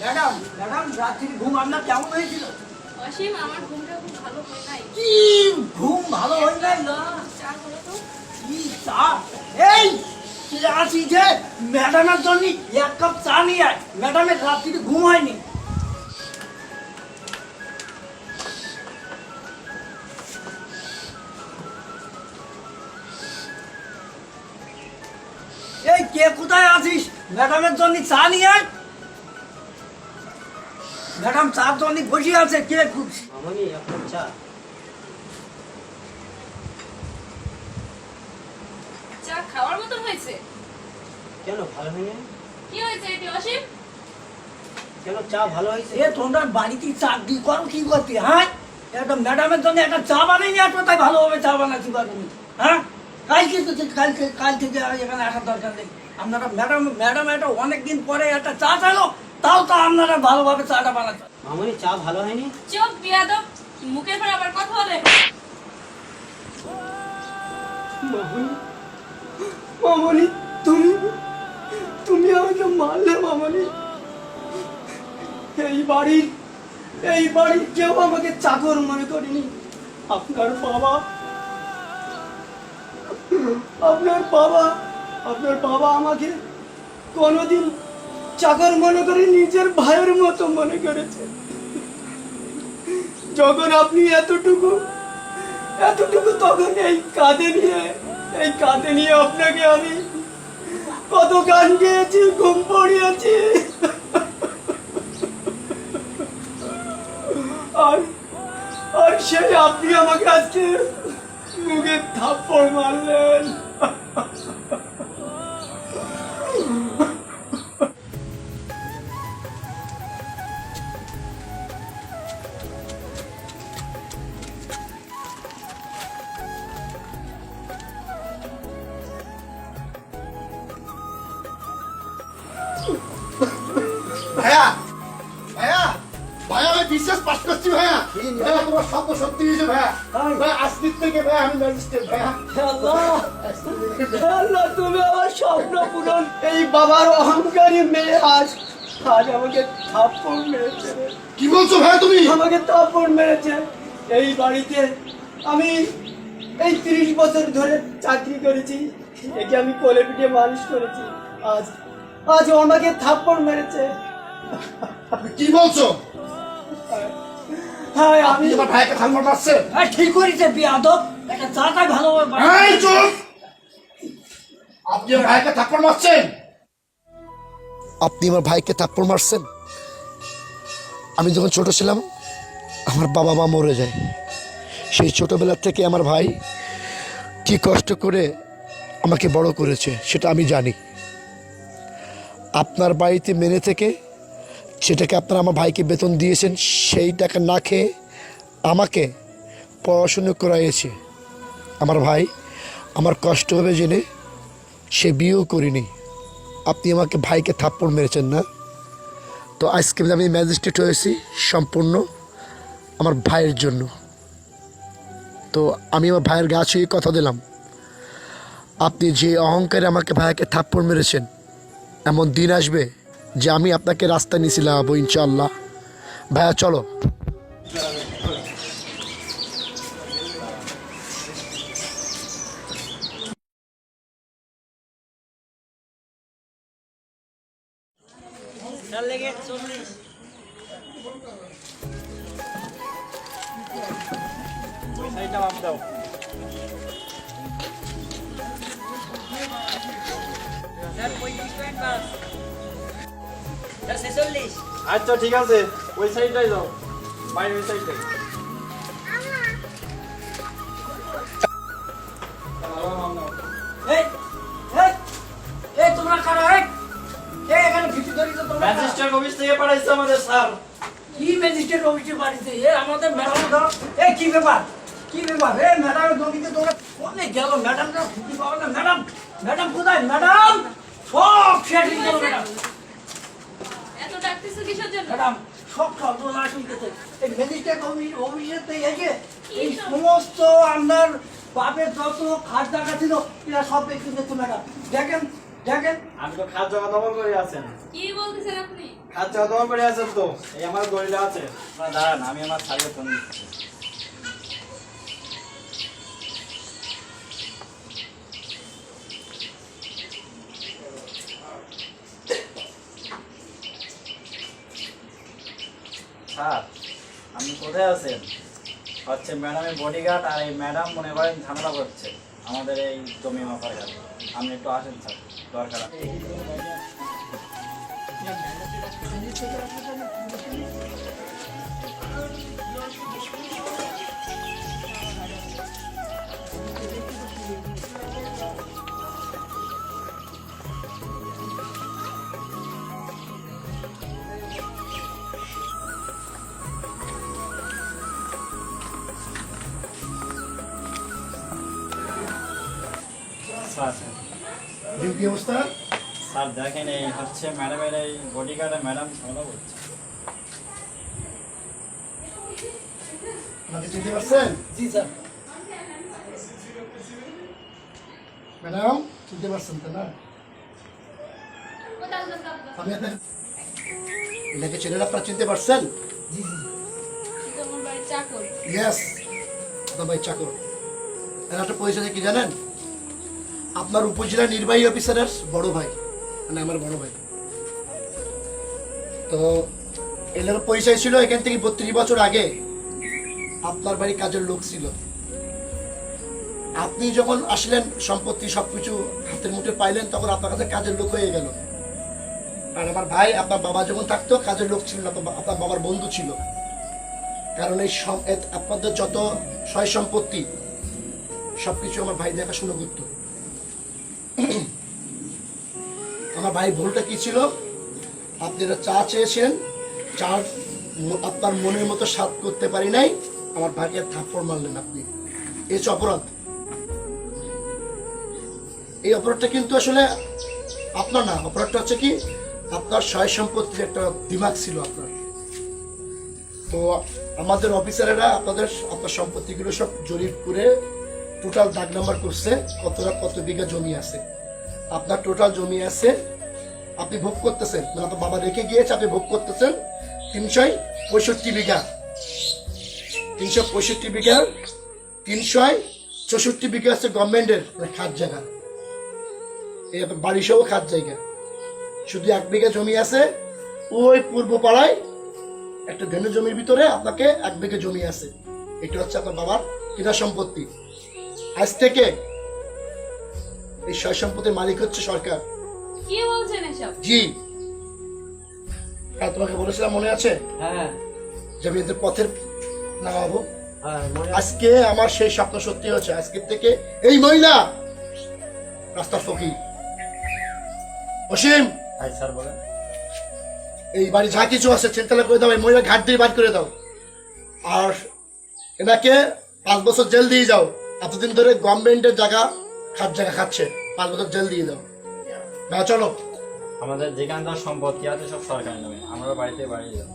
Madam madam রাত্রির ঘুম আপনার কেমন হয়েছিল? অসীম আমার ঘুমটা খুব ভালো হয় নাই। কি ঘুম ভালো হয় নাই? না চা করো তো। কি চা? এই আছি যে ম্যাডামের জন্য এক কাপ চা নিয়ে আয়। ম্যাডামের ঘুম হয়নি। এই কে কোথায় আছিস? ম্যাডামের জন্য চা নিয়ে আয়। ম্যাডাম চার জন্য বসে আছে কে খুঁজছি? মামনি আপনার চা। চা খাওয়ার মতন হয়েছে? কেন ভালো হয়নি? কি হয়েছে এটি অসীম? কেন চা ভালো হয়েছে? এ তোমরা বাড়িতে চাকরি করো কি করতে হ্যাঁ? একটা ম্যাডামের জন্য একটা চা বানাই নিয়ে আসো তাই ভালোভাবে চা হ্যাঁ? কালকে তো কালকে কাল থেকে এখানে আসার দরকার নেই। আপনারা ম্যাডাম ম্যাডাম এটা অনেকদিন পরে একটা চা চালো তাও তো আপনারা ভালোভাবে চাটা বানাতে মামনি চা ভালো হয়নি? চোখ বিয়াদব। মুখের পর আবার কথা বলে। মামনি তুমি তুমি আমাকে মারলে মামনি। এই বাড়ির এই বাড়ির কেউ আমাকে চাকর মনে করেনি। আপনার বাবা আপনার বাবা আপনার বাবা আমাকে কোনোদিন চাকর মনে করে নিজের ভাইয়ের মতো মনে করেছে। যখন আপনি এতটুকু এতটুকু তখন এই কাঁধে নিয়ে, এই কাঁধে নিয়ে আপনাকে আমি কত গান গেয়েছি, ঘুম পড়িয়েছি। আর আর সেই আপনি আমাকে আজকে মুখে থাপ্পড় মারলেন। ভাইয়া ভাইয়া ভাইয়া আমি বিশ্বাস করছি ভাইয়া। ভাইয়া তোমার স্বপ্ন সত্যি হয়েছে ভাইয়া। থেকে ভাইয়া আমি ম্যাজিস্ট্রেট ভাইয়া। আল্লাহ তুমি আমার স্বপ্ন পূরণ। এই বাবার অহংকারী মেয়ে আজ আজ আমাকে থাপ্পড় মেরেছে। কি বলছো ভাইয়া তুমি? আমাকে থাপ্পড় মেরেছে। এই বাড়িতে আমি এই তিরিশ বছর ধরে চাকরি করেছি। একে আমি কোলে পিঠে মানুষ করেছি। আজ আজ আমাকে থাপ্পড় মেরেছে। কি বলছো? হ্যাঁ আপনি আমি আমার ভাইকে হ্যাঁ ঠিক করেছে বিয়াদব। একটা চাটা এই চুপ! আপনি আমার ভাইকে থাপ্পড় মারছেন? আপনি আমার ভাইকে থাপ্পড় মারছেন? আমি যখন ছোট ছিলাম আমার বাবা মা মরে যায়। সেই ছোটবেলা থেকে আমার ভাই কি কষ্ট করে আমাকে বড় করেছে সেটা আমি জানি। আপনার বাড়িতে মেনে থেকে সেটাকে আপনারা আমার ভাইকে বেতন দিয়েছেন, সেই টাকা না খেয়ে আমাকে পড়াশুনো করাইয়েছে। আমার ভাই আমার কষ্ট হবে জেনে সে বিয়েও করিনি। আপনি আমাকে ভাইকে থাপ্পড় মেরেছেন না? তো আজকে আমি ম্যাজিস্ট্রেট হয়েছি সম্পূর্ণ আমার ভাইয়ের জন্য। তো আমি আমার ভাইয়ের গা ছুঁয়ে কথা দিলাম। আপনি যে অহংকারে আমাকে ভাইকে থাপ্পড় মেরেছেন, এমন দিন আসবে যে আমি আপনাকে রাস্তা নিয়েছিলাম ইনশাল্লাহ ভাইয়া চলো। সাইডটা আচ্ছা ঠিক আছে। ওই সাইডটাই যাও বাইরে ওই সাইডটাই? ম্যাজিস্ট্রেট অফিস থেকে পাঠাইছে আমাদের স্যার। কি ম্যাজিস্ট্রেট অফিসে বাড়িতে এ আমাদের ম্যাডাম এ কি ব্যাপার? কি ব্যাপার? এ ম্যাডামের জমিতে তোমরা কোনে গেল? ম্যাডামটা ছুটি পাবো না। ম্যাডাম ম্যাডাম কোথায়? ম্যাডাম! সব সেটিং করো ম্যাডাম। কিসের জন্য? ম্যাডাম সব না শুনতেছে। এই ম্যাজিস্ট্রেট এসে এই সমস্ত আপনার বাপের যত খাট ছিল এরা সব ম্যাডাম দেখেন দেখেন। আমি তো খাদ্য দমন করে আছেন। কি বলতেছেন আপনি? খাদ্য দমন করে আছেন তো এই আমার দলিল আছে। দাঁড়ান আমি আমার স্যারকে ফোন দিচ্ছি স্যার আপনি কোথায় আছেন? হচ্ছে ম্যাডামের বডিগার্ড আর এই ম্যাডাম মনে করেন ঝামেলা করছে। আমাদের এই জমি মাপার কাছে আপনি একটু আসেন, স্যার। দরকার আছে। স্যার ডিউটি অবস্থা? স্যার দেখেন এই হচ্ছে ম্যাডামের এই বডিগার্ডে ম্যাডাম ঝামেলা করছে। চিনতে পারছেন? জি স্যার। ম্যাডাম চিনতে পারছেন তো না? আমি আপনার এনাকে ছেলেরা আপনারা চিনতে পারছেন? জি জি। ইয়েস আপনার ভাই চাকর। এর একটা পরিচয় কি জানেন? আপনার উপজেলা নির্বাহী অফিসারের বড় ভাই মানে আমার বড় ভাই। তো এনার পরিচয় ছিল এখান থেকে বত্রিশ বছর আগে। আপনার বাড়ি কাজের লোক ছিল। আপনি যখন আসলেন, সম্পত্তি সবকিছু হাতের মুঠে পাইলেন, তখন আপনার কাছে কাজের লোক হয়ে গেল। আর আমার ভাই, আপনার বাবা যখন থাকতো, কাজের লোক ছিল না, আপনার- বাবার বন্ধু ছিল। কারণ এই আপনাদের যত সয় সম্পত্তি সবকিছু আমার ভাই দেখাশোনা করতো। আমার ভাই, ভুলটা কি ছিল? আপনি একটা চা চেয়েছেন চা আপনার মনের মতো স্বাদ করতে পারি নাই। আমার ভাইকে থাপ্পড় মারলেন আপনি। এই অপরাধ। এই অপরাধটা কিন্তু আসলে আপনার না। অপরাধটা হচ্ছে কি, আপনার সয় সম্পত্তির একটা দিমাগ ছিল আপনার। তো আমাদের অফিসারেরা আপনাদের আপনার সম্পত্তিগুলো সব জরিপ করে টোটাল দাগ নাম্বার করছে কতটা কত বিঘা জমি আছে। আপনার টোটাল জমি আছে, আপনি ভোগ করতেছেন মানে আপনার বাবা রেখে গিয়েছে, আপনি ভোগ করতেছেন, তিনশো পঁয়ষট্টি বিঘা। তিনশো পঁয়ষট্টি বিঘা, তিনশো চৌষট্টি বিঘা আছে গভর্নমেন্টের মানে খাত জায়গা। এই আপনার বাড়ি সহ খাত জায়গা। শুধু এক বিঘা জমি আছে, ওই পূর্ব পাড়ায় একটা ধেনু জমির ভিতরে আপনাকে এক বিঘে জমি আছে। এটা হচ্ছে আপনার বাবার কিনা সম্পত্তি। আজ থেকে এই সয় সম্পত্তির মালিক হচ্ছে সরকার। কি বলছেন এসব? জি। আর তোমাকে বলেছিলাম মনে আছে? হ্যাঁ। যে আমি এদের পথের নামাবো। হ্যাঁ আজকে আমার সেই স্বপ্ন সত্যি হচ্ছে আজকের থেকে এই মহিলা রাস্তার ফকির। অসীম! হাই স্যার বলেন। এই বাড়ি যা কিছু আছে চিন্তা করে দাও এই মহিলা ঘাট দিয়ে বার করে দাও। আর এনাকে পাঁচ বছর জেল দিয়ে যাও। এতদিন ধরে গভর্নমেন্টের জায়গা খাট জায়গা খাচ্ছে। পাঁচ বছর জেল দিয়ে দাও। হ্যাঁ চলো। আমাদের যেখানকার সম্পত্তি আছে সব সরকারি নামে। আমরা বাড়িতে বাড়ি যাব